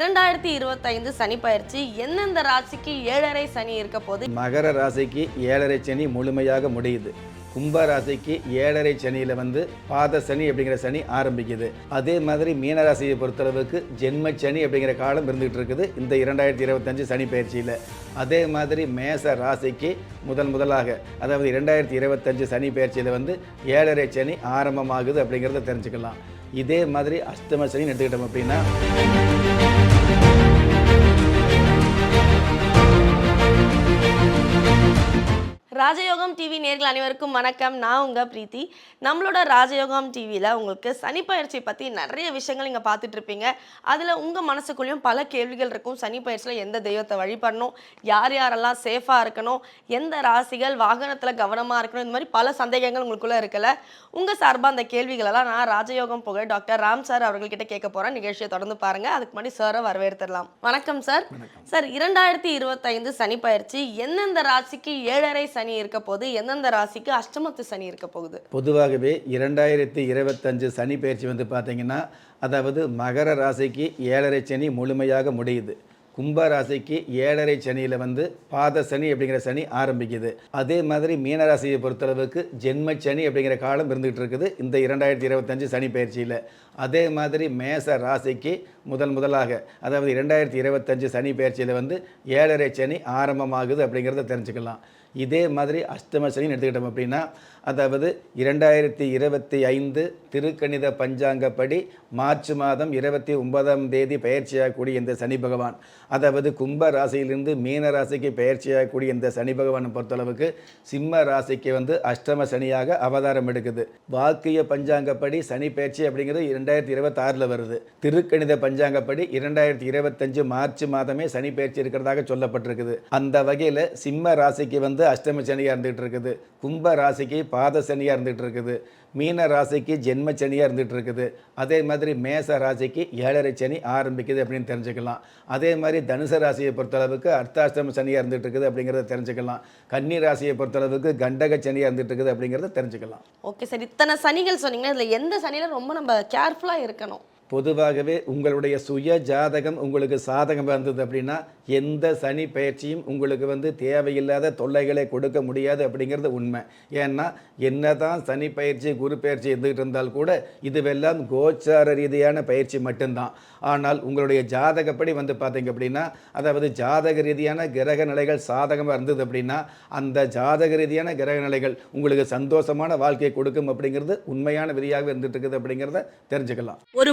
இரண்டாயிரத்தி இருபத்தைந்து சனி பயிற்சி எந்தெந்த ராசிக்கு ஏழரை சனி இருக்க போது மகர ராசிக்கு ஏழரை சனி முழுமையாக முடியுது. கும்ப ராசிக்கு ஏழரை சனியில் வந்து பாத சனி அப்படிங்கிற சனி ஆரம்பிக்குது. அதே மாதிரி மீனராசியை பொறுத்தளவுக்கு ஜென்ம சனி அப்படிங்கிற காலம் இருந்துகிட்டு இருக்குது இந்த இரண்டாயிரத்தி இருபத்தஞ்சு சனி பயிற்சியில். அதே மாதிரி மேச ராசிக்கு முதல் முதலாக அதாவது இரண்டாயிரத்தி இருபத்தஞ்சு சனி பயிற்சியில் வந்து ஏழரை சனி ஆரம்பமாகுது அப்படிங்கிறத தெரிஞ்சுக்கலாம். இதே மாதிரி அஷ்டம சனி எடுத்துக்கிட்டோம் அப்படின்னா ராஜயோகம் டிவி நேர்கள் அனைவருக்கும் வணக்கம். நான் உங்க பிரீத்தி. நம்மளோட ராஜயோகம் டிவியில் உங்களுக்கு சனி பயிற்சி பற்றி நிறைய விஷயங்கள் நீங்கள் பார்த்துட்டு இருப்பீங்க. அதில் உங்கள் மனசுக்குள்ளேயும் பல கேள்விகள் இருக்கும். சனி பயிற்சியில் எந்த தெய்வத்தை வழிபடணும்? யார் யாரெல்லாம் சேஃபாக இருக்கணும்? எந்த ராசிகள் வாகனத்தில் கவனமாக இருக்கணும்? இந்த மாதிரி பல சந்தேகங்கள் உங்களுக்குள்ளே இருக்குல்ல. உங்கள் சார்பாக அந்த கேள்விகளெல்லாம் நான் ராஜயோகம் புகழ் டாக்டர் ராம் சார் அவர்கள்கிட்ட கேட்க போகிறேன் நிகழ்ச்சியை தொடர்ந்து பாருங்கள் அதுக்கு முன்னாடி சாரை வரவேற்றுடலாம் வணக்கம் சார் சார் இரண்டாயிரத்தி இருபத்தைந்து சனி பயிற்சி. எந்தெந்த ராசிக்கு ஏழரை சனி இருக்க போகுது எந்தெந்த ராசிக்கு அஷ்டமத்து சனி இருக்க போகுது? பொதுவாகவே இரண்டாயிரத்தி இருபத்தஞ்சு சனி பயிற்சி வந்து பார்த்தீங்கன்னா அதாவது மகர ராசிக்கு ஏழரை சனி முழுமையாக முடியுது. கும்ப ராசிக்கு ஏழரை சனியில் வந்து பாத சனி அப்படிங்கிற சனி ஆரம்பிக்குது. அதே மாதிரி மீனராசியை பொறுத்தளவுக்கு ஜென்ம சனி அப்படிங்கிற காலம் இருந்துகிட்டு இருக்குது இந்த இரண்டாயிரத்தி இருபத்தஞ்சு சனி பயிற்சியில். அதே மாதிரி மேச ராசிக்கு முதல் முதலாக அதாவது இரண்டாயிரத்தி இருபத்தஞ்சு சனி பயிற்சியில் வந்து ஏழரை சனி ஆரம்பமாகுது அப்படிங்கிறத தெரிஞ்சுக்கலாம். இதே மாதிரி அஷ்டம சனின்னு எடுத்துக்கிட்டோம் அப்படின்னா அதாவது இரண்டாயிரத்தி இருபத்தி ஐந்து திருக்கணித பஞ்சாங்கப்படி மார்ச் மாதம் இருபத்தி ஒன்பதாம் தேதி பயிற்சியாகக்கூடிய இந்த சனி பகவான். அதாவது கும்ப ராசியிலிருந்து மீன ராசிக்கு பயிற்சியாகக்கூடிய இந்த சனி பகவானை பொறுத்தளவுக்கு சிம்ம ராசிக்கு வந்து அஷ்டம சனியாக அவதாரம் எடுக்குது. வாக்கிய பஞ்சாங்கப்படி சனி பயிற்சி அப்படிங்கிறது இரண்டாயிரத்தி இருபத்தாறில் வருது. திருக்கணித பஞ்சாங்கப்படி இரண்டாயிரத்தி இருபத்தஞ்சு மார்ச் மாதமே சனி பயிற்சி இருக்கிறதாக சொல்லப்பட்டிருக்குது. அந்த வகையில் சிம்ம ராசிக்கு வந்து அஷ்டம சனியாக இருந்துகிட்டு இருக்குது. கும்ப ராசிக்கு பாத சனியாக இருந்துகிட்டு இருக்குது. மீன ராசிக்கு ஜென்ம சனியாக இருந்துகிட்டு இருக்குது. அதே மாதிரி மேச ராசிக்கு ஏழரை சனி ஆரம்பிக்குது அப்படின்னு தெரிஞ்சுக்கலாம். அதே மாதிரி தனுச ராசியை பொறுத்தளவுக்கு அர்த்தாஷ்டம சனியாக இருந்துகிட்டு இருக்குது அப்படிங்கிறத தெரிஞ்சுக்கலாம். கன்னி ராசியை பொறுத்தளவுக்கு கண்டக சனியாக இருந்துகிட்டு இருக்குது அப்படிங்கிறத தெரிஞ்சுக்கலாம். ஓகே சார் இத்தனை சனிகள் சொன்னீங்கன்னா இதில் எந்த சனியில் ரொம்ப நம்ம கேர்ஃபுல்லாக இருக்கணும்? பொதுவாகவே உங்களுடைய சுய ஜாதகம் உங்களுக்கு சாதகமாக இருந்தது அப்படின்னா எந்த சனி பயிற்சியும் உங்களுக்கு வந்து தேவையில்லாத தொல்லைகளை கொடுக்க முடியாது அப்படிங்கிறது உண்மை. ஏன்னா என்னதான் சனி பயிற்சி குரு பயிற்சி இருந்துகிட்டு இருந்தால் கூட இதுவெல்லாம் கோச்சார ரீதியான பயிற்சி மட்டும்தான். ஆனால் உங்களுடைய ஜாதகப்படி வந்து பார்த்தீங்க அப்படின்னா அதாவது ஜாதக ரீதியான கிரக நிலைகள் சாதகமாக இருந்தது அப்படின்னா அந்த ஜாதக ரீதியான கிரக நிலைகள் உங்களுக்கு சந்தோஷமான வாழ்க்கையை கொடுக்கும் அப்படிங்கிறது உண்மையான விதியாக இருந்துட்டு இருக்குது அப்படிங்கிறத தெரிஞ்சுக்கலாம். ஒரு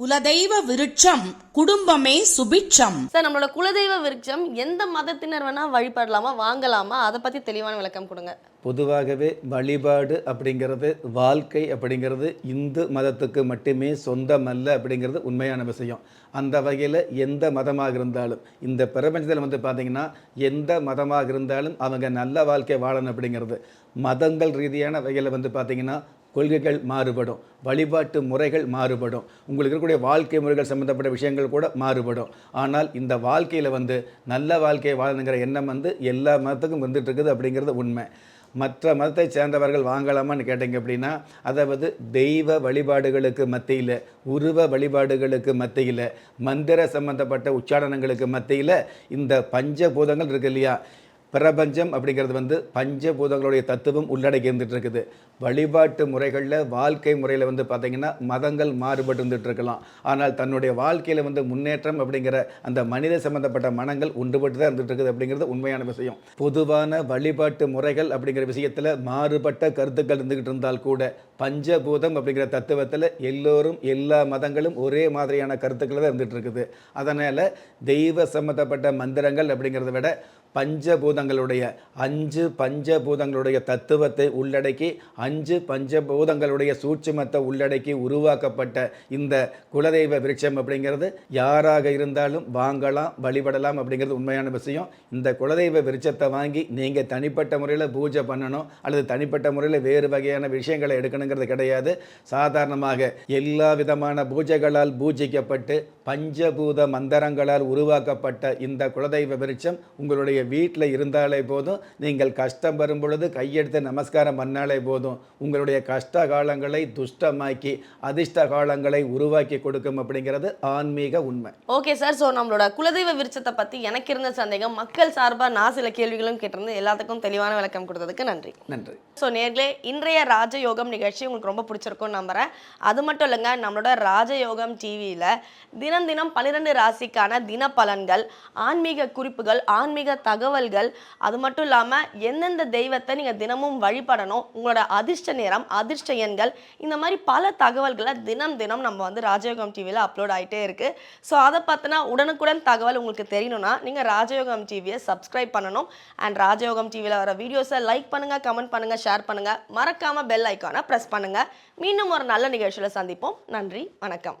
குலதெய்வ விருட்சம் குடும்பமே சுபிட்சம். சார் நம்மளோட குலதெய்வ விருட்சம் எந்த மதத்தினர் வேணா வழிபடலாமா வாங்கலாமா அதை பற்றி தெளிவான விளக்கம் கொடுங்க. பொதுவாகவே வழிபாடு அப்படிங்கிறது வாழ்க்கை அப்படிங்கிறது இந்து மதத்துக்கு மட்டுமே சொந்தமல்ல அப்படிங்கிறது உண்மையான விஷயம். அந்த வகையில் எந்த மதமாக இருந்தாலும் இந்த பிரபஞ்சத்தில் வந்து பார்த்திங்கன்னா எந்த மதமாக இருந்தாலும் அவங்க நல்ல வாழ்க்கை வாழணும் அப்படிங்கிறது. மதங்கள் ரீதியான வகையில் வந்து பார்த்திங்கன்னா கொள்கைகள் மாறுபடும். வழிபாட்டு முறைகள் மாறுபடும். உங்களுக்கு இருக்கக்கூடிய வாழ்க்கை முறைகள் சம்மந்தப்பட்ட விஷயங்கள் கூட மாறுபடும். ஆனால் இந்த வாழ்க்கையில் வந்து நல்ல வாழ்க்கையை வாழணுங்கிற எண்ணம் வந்து எல்லா மதத்துக்கும் வந்துட்டு இருக்குது அப்படிங்கிறது உண்மை. மற்ற மதத்தை சேர்ந்தவர்கள் வாங்கலாமான்னு கேட்டிங்க அப்படின்னா அதாவது தெய்வ வழிபாடுகளுக்கு மத்தியில் உருவ வழிபாடுகளுக்கு மத்தியில் மந்திர சம்பந்தப்பட்ட உச்சாரணங்களுக்கு மத்தியில் இந்த பஞ்சபூதங்கள் இருக்கு இல்லையா? பிரபஞ்சம் அப்படிங்கிறது வந்து பஞ்சபூதங்களுடைய தத்துவம் உள்ளடக்கி இருந்துட்டு இருக்குது வழிபாட்டு முறைகளில் வாழ்க்கை முறையில் வந்து பார்த்திங்கன்னா மதங்கள் மாறுபட்டு இருந்துகிட்டு இருக்கலாம். ஆனால் தன்னுடைய வாழ்க்கையில் வந்து முன்னேற்றம் அப்படிங்கிற அந்த மனித சம்பந்தப்பட்ட மனங்கள் ஒன்றுபட்டு தான் இருந்துட்டு இருக்குது அப்படிங்கிறது உண்மையான விஷயம். பொதுவான வழிபாட்டு முறைகள் அப்படிங்கிற விஷயத்தில் மாறுபட்ட கருத்துக்கள் இருந்துக்கிட்டு இருந்தால் கூட பஞ்சபூதம் அப்படிங்கிற தத்துவத்தில் எல்லோரும் எல்லா மதங்களும் ஒரே மாதிரியான கருத்துக்களை தான் இருந்துகிட்டு இருக்குது அதனால் தெய்வ சம்மந்தப்பட்ட மந்திரங்கள் அப்படிங்கிறத விட பஞ்சபூதங்களுடைய அஞ்சு பஞ்சபூதங்களுடைய தத்துவத்தை உள்ளடக்கி அஞ்சு பஞ்சபூதங்களுடைய சூட்சுமத்தை உள்ளடக்கி உருவாக்கப்பட்ட இந்த குலதெய்வ விருட்சம் அப்படிங்கிறது யாராக இருந்தாலும் வாங்கலாம் வழிபடலாம் அப்படிங்கிறது உண்மையான விஷயம். இந்த குலதெய்வ விருட்சத்தை வாங்கி நீங்கள் தனிப்பட்ட முறையில் பூஜை பண்ணணும் அல்லது தனிப்பட்ட முறையில் வேறு வகையான விஷயங்களை எடுக்கணுங்கிறது கிடையாது. சாதாரணமாக எல்லா விதமான பூஜைகளால் பூஜிக்கப்பட்டு பஞ்சபூத மந்திரங்களால் உருவாக்கப்பட்ட இந்த குலதெய்வ விருட்சம் உங்களுடைய வீட்டில் இருந்தாலே போதும் நீங்கள் கஷ்டம் வரும் பொழுது கையெடுத்து நமஸ்காரம் பண்ணாலே போதும். உங்களுடைய கஷ்ட காலங்களை துஷ்டமாக்கி அதிர்ஷ்ட காலங்களை உருவாக்கி கொடுக்கும் அப்படிங்கிறது ஆன்மீக உண்மை. ஓகே சார் ஸோ நம்மளோட குலதெய்வ விருட்சத்தை பற்றி எனக்கு இருந்த சந்தேகம் மக்கள் சார்பாக நான் சில கேள்விகளும் கேட்டிருந்தேன். எல்லாத்துக்கும் தெளிவான விளக்கம் கொடுத்ததுக்கு நன்றி. நன்றி. ஸோ நேர்களே இன்றைய ராஜயோகம் நிகழ்ச்சி உங்களுக்கு ரொம்ப பிடிச்சிருக்கும்னு நம்புறேன். அது மட்டும் இல்லைங்க நம்மளோட ராஜயோகம் டிவியில் தினம் தினம் பன்னிரெண்டு ராசிக்கான தின பலன்கள் ஆன்மீக குறிப்புகள் ஆன்மீக தகவல்கள் அது மட்டும் இல்லாமல் எந்தெந்த தெய்வத்தை நீங்கள் தினமும் வழிபடணும் உங்களோட அதிர்ஷ்ட நேரம் அதிர்ஷ்ட எண்கள் இந்த மாதிரி பல தகவல்களை தினம் தினம் நம்ம வந்து ராஜயோகம் டிவியில் அப்லோட் ஆகிட்டே இருக்குது ஸோ அதை பார்த்தினா உடனுக்குடன் தகவல் உங்களுக்கு தெரியணும்னா நீங்கள் ராஜயோகம் டிவியை சப்ஸ்கிரைப் பண்ணணும். அண்ட் ராஜயோகம் டிவியில் வர வீடியோஸை லைக் பண்ணுங்கள் கமெண்ட் பண்ணுங்கள் ஷேர் பண்ணுங்கள் மறக்காமல் பெல் ஐக்கானை ப்ரெஸ் பண்ணுங்கள் மீண்டும் ஒரு நல்ல நிகழ்ச்சியில் சந்திப்போம். நன்றி வணக்கம்.